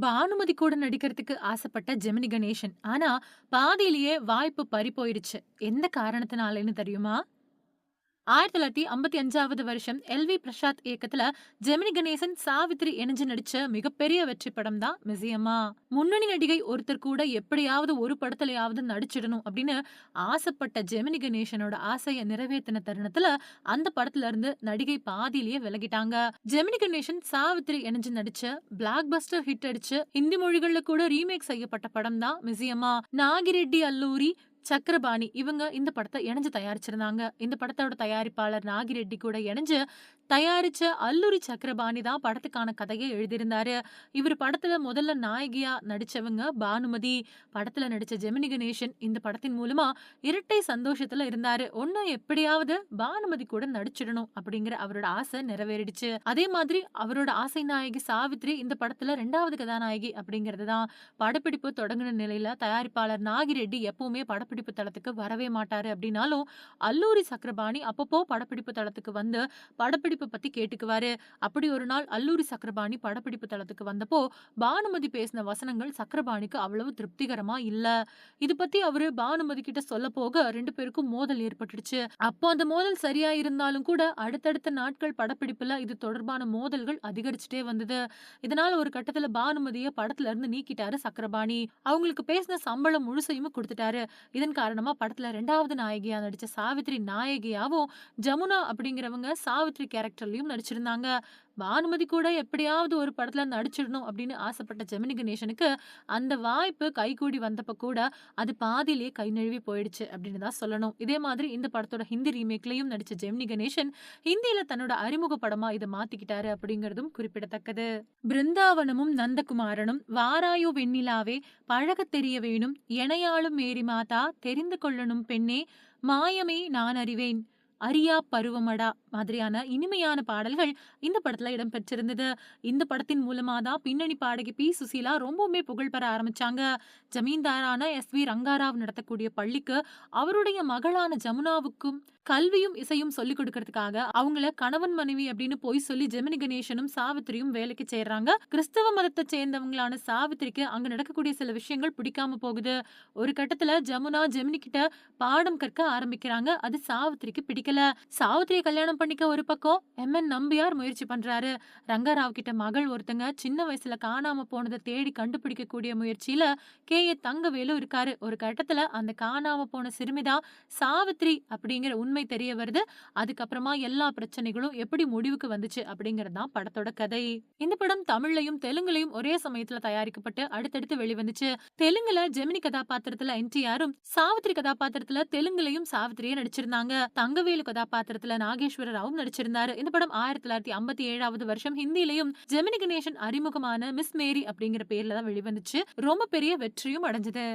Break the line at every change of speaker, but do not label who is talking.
பானுமதி கூட நடிக்கிறதுக்கு ஆசைப்பட்ட ஜெமினி கணேசன். ஆனா, பாதியிலேயே வாய்ப்பு பறி போயிடுச்சு. எந்த காரணத்தினாலன்னு தெரியுமா? 1955வது வருஷம் எல் வி பிரசாத் இயக்கத்துல ஜெமினி கணேசன், சாவித்திரி இணைஞ்சு நடிச்ச மிகப்பெரிய வெற்றி படம் தான் மிசியமா முன்னணி நடிகை ஒருத்தர் கூட எப்படியாவது ஒரு படத்துலயாவது நடிச்சிடணும் அப்படின்னு ஆசைப்பட்ட ஜெமினி கணேசனோட ஆசைய நிறைவேற்றின தருணத்துல அந்த படத்துல இருந்து நடிகை பாதியிலேயே விலகிட்டாங்க. ஜெமினி கணேசன், சாவித்திரி இணைஞ்சு நடிச்ச பிளாக் பஸ்டர் ஹிட் அடிச்சு ஹிந்தி மொழிகள்ல கூட ரீமேக் செய்யப்பட்ட படம் தான் மிஸ்ஸியம்மா. நாகிரெட்டி அல்லூரி, சக்கரபாணி இவங்க இந்த படத்தை இணைஞ்சு தயாரிச்சிருந்தாங்க. இந்த படத்தோட தயாரிப்பாளர் நாகிரெட்டி கூட இணைஞ்சு தயாரிச்ச அல்லூரி சக்கரபாணி தான் படத்துக்கான கதையை எழுதியிருந்தாரு. இவர் படத்துல முதல்ல நாயகியா நடிச்சவங்க பானுமதி. படத்துல நடிச்ச ஜெமினி கணேசன் இந்த படத்தின் மூலமா இரட்டை சந்தோஷத்துல இருந்தாரு. ஒன்னும் எப்படியாவது பானுமதி கூட நடிச்சிடணும் அப்படிங்கிற அவரோட ஆசை நிறைவேறிடுச்சு. அதே மாதிரி அவரோட ஆசை நாயகி சாவித்திரி இந்த படத்துல ரெண்டாவது கதாநாயகி அப்படிங்கிறது தான். படப்பிடிப்பு தொடங்கின நிலையில தயாரிப்பாளர் நாகிரெட்டி எப்பவுமே படப்பிடிப்பு தளத்துக்கு வரவே மாட்டாரு அப்படின்னாலும், அல்லூரி சக்கரபாணி அப்பப்போ படப்பிடிப்பு தளத்துக்கு வந்து படப்பிடிப்பை பத்தி கேட்டுக்குவாரு. அப்படி ஒரு நாள் அல்லூரி சக்கரபாணி படப்பிடிப்பு தளத்துக்கு வந்தப்போ, பானுமதி பேசின வசனங்கள் சக்கரபாணிக்கு அவ்வளவு திருப்திகரமா இல்ல. இது பத்தி அவரு பானுமதி கிட்ட சொல்ல போக ரெண்டு பேருக்கும் மோதல் ஏற்பட்டுடுச்சு. அப்போ அந்த மோதல் சரியா இருந்தாலும் கூட அடுத்தடுத்த நாட்கள் படப்பிடிப்புல இது தொடர்பான மோதல்கள் அதிகரிச்சுட்டே வந்தது. இதனால ஒரு கட்டத்துல பானுமதிய படத்துல இருந்து நீக்கிட்டாரு சக்கரபாணி. அவங்களுக்கு பேசின சம்பளம் முழுசையும் கொடுத்துட்டாரு இத இதன் காரணமா படத்துல ரெண்டாவது நாயகியா நடிச்ச சாவித்திரி நாயகியாவும், ஜமுனா அப்படிங்கிறவங்க சாவித்திரி கேரக்டர்லயும் நடிச்சிருந்தாங்க. பானுமதி கூட எப்படியாவது ஒரு படத்துல நடிச்சிடணும் அப்படின்னு ஆசைப்பட்ட ஜெமினி கணேசனுக்கு அந்த வாய்ப்பு கைகூடி வந்தப்போ கூட அது பாதியிலே கை நழுவி போயிடுச்சு அப்படின்னு தான் சொல்லணும். இதே மாதிரி இந்த படத்தோட ஹிந்தி ரீமேக்லையும் நடிச்ச ஜெமினி கணேசன் ஹிந்தியில தன்னோட அறிமுக படமா இதை மாத்திக்கிட்டாரு அப்படிங்கிறதும் குறிப்பிடத்தக்கது. பிருந்தாவனமும் நந்தகுமாரனும் வாராயோ வெண்ணிலாவே பழகத் தெரிய வேணும் எனையாளும் மேரி மாதா தெரிந்து கொள்ளணும் பெண்ணே மாயமே நான் அறிவேன் அரியா பருவமடா மாதிரியான இனிமையான பாடல்கள் இந்த படத்துல இடம்பெற்றிருந்தது. இந்த படத்தின் மூலமா தான் பின்னணி பாடகி பி. சுசீலா ரொம்பவுமே புகழ் பெற ஆரம்பிச்சாங்க. ஜமீன்தாரான எஸ். வி. ரங்காராவ் நடத்தக்கூடிய பள்ளிக்கு அவருடைய மகளான ஜமுனாவுக்கும் கல்வியும், இசையும் சொல்லிக் கொடுக்கறதுக்காக அவங்கள கணவன் மனைவி அப்படின்னு போய் சொல்லி ஜெமினி கணேசனும், சாவித்திரியும் வேலைக்கு சேர்றாங்க. கிறிஸ்தவ மதத்தை சேர்ந்தவங்களான சாவித்திரிக்கு அங்க நடக்கக்கூடிய சில விஷயங்கள் பிடிக்காம போகுது. ஒரு கட்டத்துல ஜமுனா ஜெமினி கிட்ட பாடம் கற்க ஆரம்பிக்கிறாங்க. அது சாவித்திரிக்கு பிடிக்கல. சாவித்திரிய கல்யாணம் பண்ணிக்க ஒரு பக்கம் எம். என். நம்பியார் முயற்சி பண்றாரு. ரங்கராவ் கிட்ட மகள் ஒருத்தங்க சின்ன வயசுல காணாம போனதை தேடி கண்டுபிடிக்க கூடிய முயற்சியில கே. ஏ. தங்கவேலு இருக்காரு. ஒரு கட்டத்துல அந்த காணாம போன சிறுமிதான் சாவித்ரி அப்படிங்கிற உண்மை தெரிய வருது. அதுக்கப்புறமா எல்லா பிரச்சனைகளும் எப்படி முடிவுக்கு வந்துச்சு அப்படிங்கிறது தான் படத்தோட கதை. இந்த படம் தமிழ்லையும் தெலுங்குலையும் ஒரே சமயத்துல தயாரிக்கப்பட்டு அடுத்தடுத்து வெளிவந்துச்சு. தெலுங்குல ஜெமினி கதாபாத்திரத்துல என்.டி.ஆரும், சாவித்ரி கதாபாத்திரத்துல தெலுங்குலையும் சாவித்திரியே நடிச்சிருந்தாங்க. தங்கவேலு கதாபாத்திரத்துல நாகேஸ்வர ராவும் நடிச்சிருந்தாரு. இந்த படம் 1957வது வருஷம் ஹிந்திலையும் ஜெமினி கணேசன் அறிமுகமான மிஸ் மேரி அப்படிங்கிற பேர்ல தான் வெளிவந்துச்சு. ரொம்ப பெரிய வெற்றியும் அடைஞ்சது.